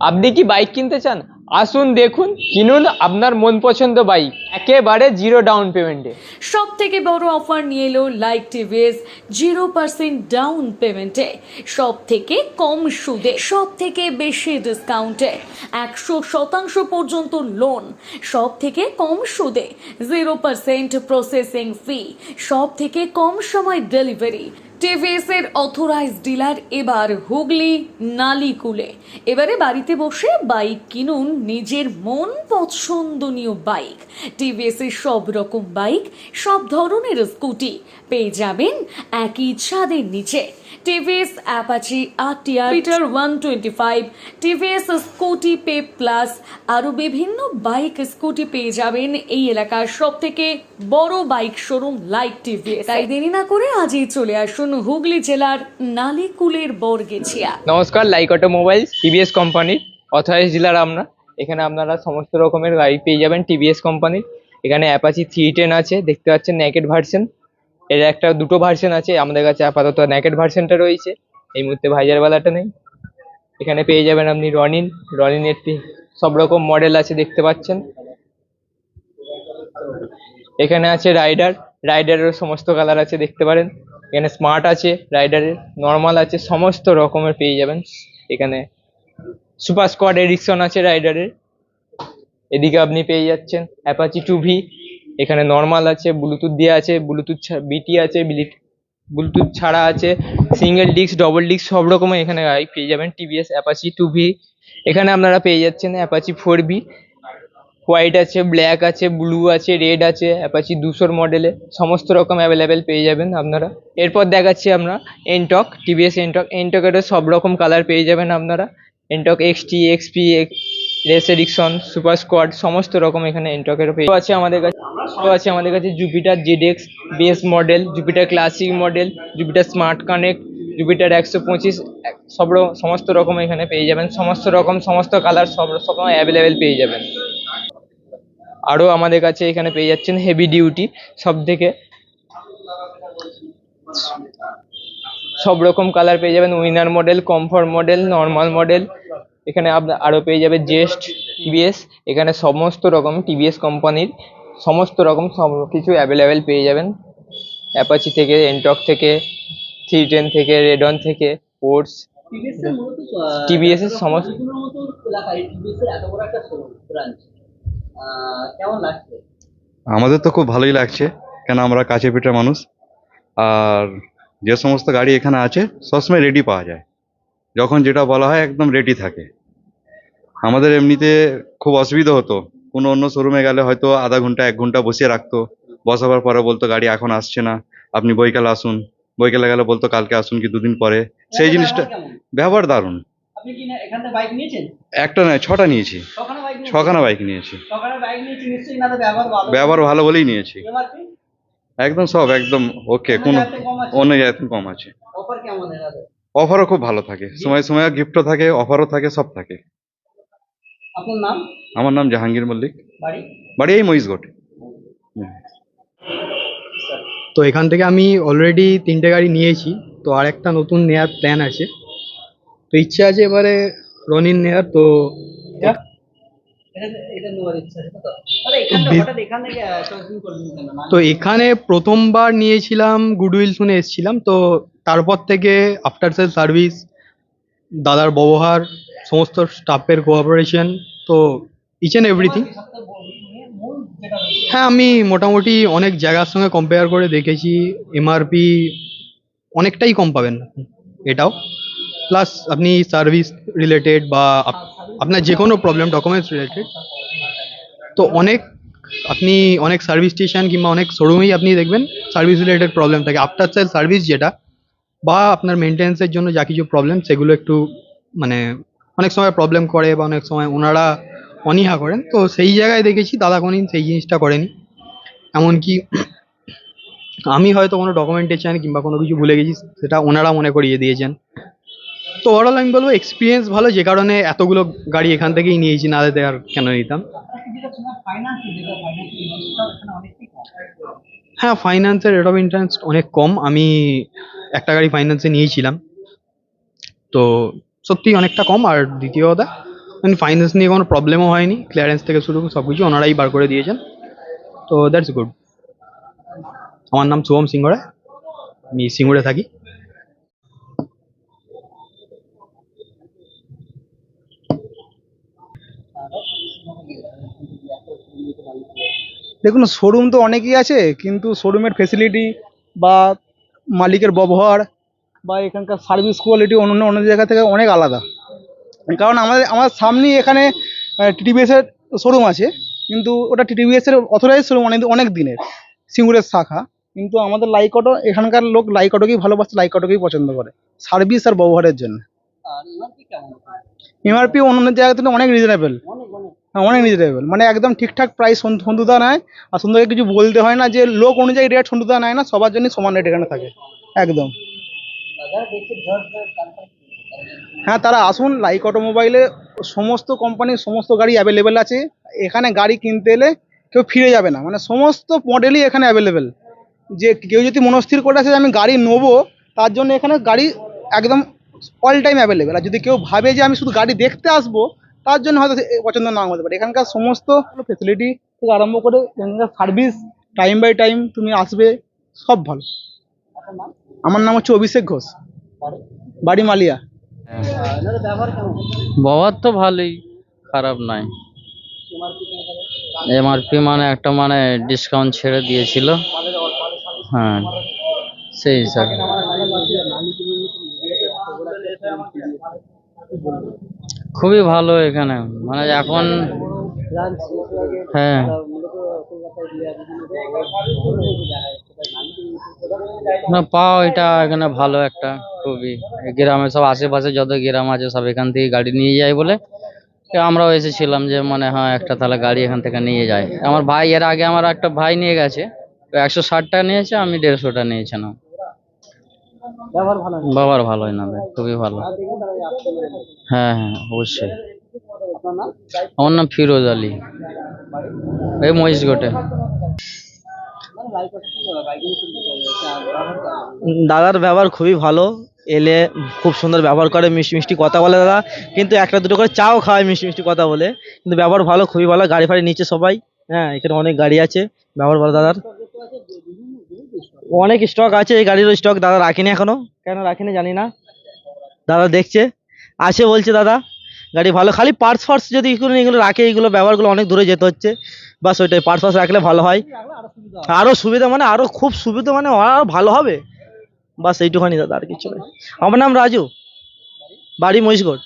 আপনি কি বাইক কিনতে চান? আসুন, দেখুন, কিনুন আপনার মন পছন্দ বাইক একেবারে জিরো ডাউন পেমেন্টে সব থেকে বড় অফার নিয়ে এলো Like TVS zero percent down পেমেন্টে সব থেকে কম সুদে সব থেকে বেশি ডিসকাউন্টে একশো শতাংশ পর্যন্ত লোন সব থেকে কম সুদে জিরো পার্সেন্ট প্রসেসিং ফি সব থেকে কম সময় ডেলিভারি টিভিএস এর অথরাইজ ডিলার এবার হুগলি নালিকুলে। এবারে বাড়িতে বসে বাইক কিনুন নিজের মন পছন্দনীয় বাইক টিভিএস এর সব রকম বাইক সব ধরনের স্কুটি পেয়ে যাবেন একই ছাদের নিচে। TVS Apache RTR Peter one twenty five TVS Scooty Pep plus আরও বিভিন্ন বাইক স্কুটি পেয়ে যাবেন এই এলাকার সব থেকে বড় বাইক শোরুম লাইক টিভিএস। তাই দেরি না করে আজই চলে আসুন হুগলি জেলার নালিকুলের বরগেছিয়া নমস্কার, লাইক অটোমোবাইলস টিভিএস কোম্পানির অথরাইজ ডিলার আমরা। এখানে আপনারা সমস্ত রকমের গাড়ি পেয়ে যাবেন টিভিএস কোম্পানির। এখানে অ্যাপাচি থ্রি টেন আছে, দেখতে পাচ্ছেন নেকেড ভার্সন এর একটা দুটো ভার্সন আছে, আমাদের কাছে আপাতত নেকেড ভার্সনটা রয়েছে। এই মুহূর্তে ভাইজারওয়ালাটা নেই। এখানে পেয়ে যাবেন আপনি রনিন। রনিনের সব রকম মডেল আছে, দেখতে পাচ্ছেন। এখানে আছে রাইডার রাইডারের সমস্ত কালার আছে, দেখতে পারেন। এখানে স্মার্ট আছে রাইডারের নর্মাল আছে, সমস্ত রকমের পেয়ে যাবেন। এখানে সুপার স্কোয়াড এডিকশন আছে রাইডারের এদিকে আপনি পেয়ে যাচ্ছেন অ্যাপাচি টু ভি এখানে নর্মাল আছে ব্লুটুথ দেওয়া আছে ব্লুটুথ বিটি আছে ব্লুটুথ ছাড়া আছে সিঙ্গেল ডিস্ক ডবল ডিস্ক সব রকমের এখানে পেয়ে যাবেন। টিভিএস অ্যাপাচি টু ভি এখানে আপনারা পেয়ে যাচ্ছেন অ্যাপাচি ফোর বি হোয়াইট আছে ব্ল্যাক আছে ব্লু আছে রেড আছে অ্যাপাচি দুশোর মডেলে সমস্ত রকম অ্যাভেলেবেল পেয়ে যাবেন আপনারা। এরপর দেখাচ্ছি আমরা এনটক টিভিএস এনটক এনটকেরও সব রকম কালার পেয়ে যাবেন আপনারা। NTorq XT XP race edition super squad সমস্ত রকম এখানে এনটকেরও পেয়ে আছে আমাদের কাছে। আছে আমাদের কাছে Jupiter ZX base model Jupiter classic model Jupiter smart connect Jupiter একশো পঁচিশ, সব সমস্ত রকম এখানে পেয়ে যাবেন। সমস্ত রকম, সমস্ত কালার সব রকম অ্যাভেলেবেল পেয়ে যাবেন। আরও আমাদের কাছে এখানে পেয়ে যাচ্ছেন হেভি ডিউটি সব থেকে সব রকম কালার পেয়ে যাবেন winner model comfort model normal model এখানে আপনার আরও পেয়ে যাবে জেস্ট টিভিএস এখানে সমস্ত রকম টিভিএস কোম্পানির সমস্ত রকম সব কিছু অ্যাভেলেবেল পেয়ে যাবেন। অ্যাপাচি থেকে এনটক থেকে থ্রি টেন থেকে রেডন থেকে এর সমস্ত- এলাকায় টিভিএস এর এত বড় একটা ব্রাঞ্চ কেমন লাগছে? আমাদের তো খুব ভালোই লাগছে কেন আমরা কাছে পিঠে মানুষ। আর যে সমস্ত গাড়ি এখানে আছে সবসময় রেডি পাওয়া যায়। যখন যেটা বলা হয় একদম রেডি থাকে। আমাদের এমনিতে খুব অসুবিধা হতো। কোনো অন্য শোরুমে গেলে হয়তো আধা ঘণ্টা এক ঘণ্টা বসিয়ে রাখতো। বসাবার পরে বলতো গাড়ি এখন আসছে না। আপনি বৈকালে আসুন। বৈকালে গেলে বলতো কালকে আসুন কি দুদিন পরে? সেই জিনিসটা ব্যবহার দারুণ। আপনি কি না- এখান থেকে বাইক নিয়েছেন? একটা নয় ছটা নিয়েছি। ছখানা বাইক নিয়েছি। ছখানা বাইক নিয়েছি নিশ্চয়ই না ব্যবহার ভালো বলেই নিয়েছি। একদম সব একদম ওকে কোনো অন্য জায়গাতে কম আছে। অফারও খুব ভালো থাকে। সময় সময় গিফটও থাকে অফারও থাকে সব থাকে। আপনার নাম? আমার নাম জাহাঙ্গীর মল্লিক। বাড়ি? বাড়ি এই মহিষগড়। তো এখান থেকে আমি অলরেডি তিনটে গাড়ি নিয়েছি তো আর একটা নতুন নেওয়ার প্ল্যান আছে। তো ইচ্ছে আছে এবারে রনিন নেওয়ার তো এটা এটা নেওয়ার ইচ্ছা আছে তো? এখান প্রথমবার নিয়েছিলাম গুডউইল শুনে এসেছিলাম তো তারপর থেকে আফটার সেল সার্ভিস দাদার ব্যবহার সমস্ত স্টাফের কোঅপারেশন তো ইচ অ্যান্ড এভরিথিং হ্যাঁ আমি মোটামুটি অনেক জায়গার সঙ্গে কম্পেয়ার করে দেখেছি এমআরপি অনেকটাই কম পাবেন এটাও। প্লাস আপনি সার্ভিস রিলেটেড বা আপনার যে কোনো প্রবলেম ডকুমেন্টস রিলেটেড তো অনেক আপনি অনেক সার্ভিস স্টেশন কিংবা অনেক শোরুমেই আপনি দেখবেন সার্ভিস রিলেটেড প্রবলেম থাকে। আফটার সেল সার্ভিস যেটা বা আপনার মেনটেন্সের জন্য যা কিছু প্রবলেম সেগুলো একটু মানে অনেক সময় প্রবলেম করে বা অনেক সময় ওনারা অনীহা করেন। তো সেই জায়গায় দেখেছি দাদা কোনদিন সেই জিনিসটা করেনি। এমনকি আমি হয়তো কোনো ডকুমেন্টেশন কিংবা কোনো কিছু ভুলে গেছি, সেটা ওনারা মনে করিয়ে দিয়েছেন। তো ওভারঅল আমি বলব এক্সপিরিয়েন্স ভালো যে কারণে এতগুলো গাড়ি এখান থেকেই নিয়েছি, না দিতে আর কেন নিতাম। হ্যাঁ ফাইন্যান্সের রেট অফ ইন্টারেস্ট অনেক কম। আমি একটা গাড়ি ফাইন্যান্সে নিয়েছিলাম। তো সত্যি অনেকটা কম। আর দ্বিতীয় কথা ফাইন্যান্স নিয়ে কোনো প্রবলেমও হয়নি। ক্লিয়ারেন্স থেকে শুরু সব কিছু ওনারাই বার করে দিয়েছেন। তো দ্যাটস গুড আমার নাম শুভম সিংহরা আমি সিঙ্গুরে থাকি। দেখুন শোরুম তো অনেকই আছে, কিন্তু শোরুমের ফেসিলিটি বা মালিকের ব্যবহার বা এখানকার সার্ভিস কোয়ালিটি অন্য অন্য জায়গা থেকে অনেক আলাদা। কারণ আমাদের, আমার সামনেই এখানে টিটিভিএসের শোরুম আছে, কিন্তু ওটা টিটিভিএসের অথরাইজ শোরুম অনেক অনেক দিনের, সিঙ্গুরের শাখা। কিন্তু আমাদের লাইক অটো এখানকার লোক লাইক অটোকেই ভালোবাসে লাইক অটোকেই পছন্দ করে সার্ভিস আর ব্যবহারের জন্য। এমআরপি অন্য জায়গা থেকে অনেক রিজনেবল অনেক অনেক। হ্যাঁ অনেক রিজনেবল মানে একদম ঠিকঠাক প্রাইস সন্তুদা নেয় আর সন্তুদাকে কিছু বলতে হয় না যে লোক অনুযায়ী রেট সন্তুদা নেয় না সবার জন্য সমান রেট এখানে থাকে। একদম। হ্যাঁ তারা আসুন লাইক অটোমোবাইলে সমস্ত কোম্পানির সমস্ত গাড়ি অ্যাভেলেবেল আছে। এখানে গাড়ি কিনতে এলে কেউ ফিরে যাবে না। মানে সমস্ত মডেলই এখানে অ্যাভেলেবেল যে কেউ যদি মনস্থির করে আছে যে আমি গাড়ি নেব তার জন্য এখানে গাড়ি একদম অল টাইম অ্যাভেলেবেল আর যদি কেউ ভাবে যে আমি শুধু গাড়ি দেখতে আসব, তার জন্য হয়তো পছন্দ না হতে পারে। এখানকার সমস্ত ফেসিলিটি থেকে আরম্ভ করে এখানকার সার্ভিস টাইম বাই টাইম তুমি আসবে, সব ভালো। আমার নাম হচ্ছে অভিষেক ঘোষ। বাড়ি মালিয়া। ব্যবহার তো ভালোই, খারাপ নয়। এমআরপি মানে একটা মানে ডিসকাউন্ট ছেড়ে দিয়েছিল। হ্যাঁ সেই হিসাবে। খুবই ভালো এখানে। মানে এখন হ্যাঁ। না, পাও এটা এখানে ভালো একটা খুবই। গ্রামে সব আশেপাশে যত গ্রাম আছে, সব এখান থেকে গাড়ি নিয়ে যায় বলে। আমরাও এসেছিলাম যে মানে হ্যাঁ একটা তাহলে গাড়ি এখান থেকে নিয়ে যায়। আমার ভাই, এর আগে আমার একটা ভাই নিয়ে গেছে। একশো ষাট টাকা নিয়েছে, আমি দেড়শোটা নিয়েছিলাম। ব্যবহার ভালো না? না খুবই ভালো। হ্যাঁ হ্যাঁ অবশ্যই। আমার নাম ফিরোজ আলী। এই মানে চলতে ব্যবহার কেমন? দাদার ব্যবহার খুবই ভালো এলে খুব সুন্দর ব্যবহার করে মিষ্টি মিষ্টি কথা বলে দাদা কিন্তু একটা দুটো করে চাও খাওয়ায় মিষ্টি মিষ্টি কথা বলে। কিন্তু ব্যবহার ভালো খুবই ভালো গাড়ি ফাড়ি নিচে সবাই। হ্যাঁ এখানে অনেক গাড়ি আছে ব্যবহার ভালো দাদার। অনেক স্টক আছে, এই গাড়ির স্টক দাদা রাখিনি এখনও। কেন রাখিনি জানি না। দাদা দেখছে। আছে বলছে, দাদা, গাড়ি ভালো। খালি পার্টস ফার্টস যদি এগুলো রাখে এইগুলো ব্যবহারগুলো অনেক দূরে যেতে হচ্ছে। বাস ওইটাই পার্টস ফার্টস রাখলে ভালো হয়। আরও সুবিধা মানে আরও খুব সুবিধা মানে আরও ভালো হবে। বাস এইটুখানি দাদা, আর কিছু আমার নাম রাজু। বাড়ি মহিষগড়।